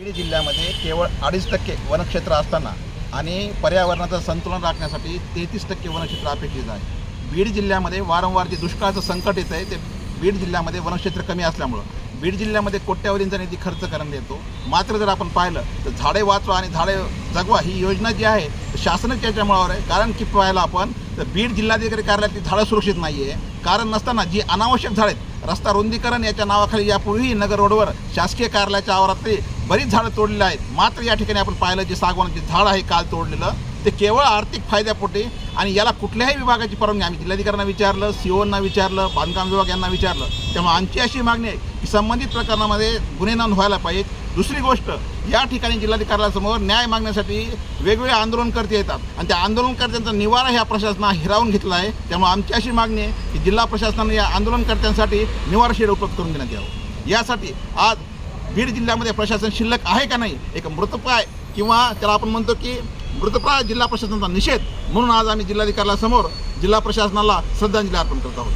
बीड जिल्ह्यामध्ये केवळ अडीच टक्के वनक्षेत्र असताना आणि पर्यावरणाचं संतुलन राखण्यासाठी तेहतीस टक्के वनक्षेत्र अपेक्षित आहे. बीड जिल्ह्यामध्ये वारंवार जे दुष्काळाचं संकट येतं आहे ते बीड जिल्ह्यामध्ये वनक्षेत्र कमी असल्यामुळं बीड जिल्ह्यामध्ये कोट्यावधींचा निधी खर्च करण्यात येतो. मात्र जर आपण पाहिलं तर झाडे वाचवा आणि झाडे जगवा ही योजना जी आहे शासनच याच्या मुळावर आहे. कारण की पाहायला आपण तर बीड जिल्हाधिकारी कार्यालयातली झाडं सुरक्षित नाही आहे कारण नसताना जी अनावश्यक झाडे आहेत रस्ता रुंदीकरण याच्या नावाखाली यापूर्वी नगर रोडवर शासकीय कार्यालयाच्या आवारातली बरीच झाडं तोडलेली आहेत. मात्र या ठिकाणी आपण पाहिलं जे सागवानाचे झाड आहे काल तोडलेलं ते केवळ आर्थिक फायद्यापोटी आणि याला कुठल्याही विभागाची परवानगी आम्ही जिल्हाधिकाऱ्यांना विचारलं सीओना विचारलं बांधकाम विभाग यांना विचारलं. त्यामुळे आमची अशी मागणी आहे की संबंधित प्रकरणामध्ये गुन्हे नोंद व्हायला पाहिजेत. दुसरी गोष्ट या ठिकाणी जिल्हाधिकाऱ्यासमोर न्याय मागण्यासाठी वेगवेगळे आंदोलनकर्ते येतात आणि त्या आंदोलनकर्त्यांचा निवारा ह्या प्रशासनानं हिरावून घेतला आहे. त्यामुळे आमची अशी मागणी आहे की जिल्हा प्रशासनाने या आंदोलनकर्त्यांसाठी निवारा शेड उपलब्ध करून देण्यात यावं. यासाठी आज बीड जिल्ह्यामध्ये प्रशासन शिल्लक आहे का नाही एक मृतप्राय किंवा त्याला आपण म्हणतो की मृतप्राय जिल्हा प्रशासनाचा निषेध म्हणून आज आम्ही जिल्हाधिकाऱ्यासमोर जिल्हा प्रशासनाला श्रद्धांजली अर्पण करत आहोत.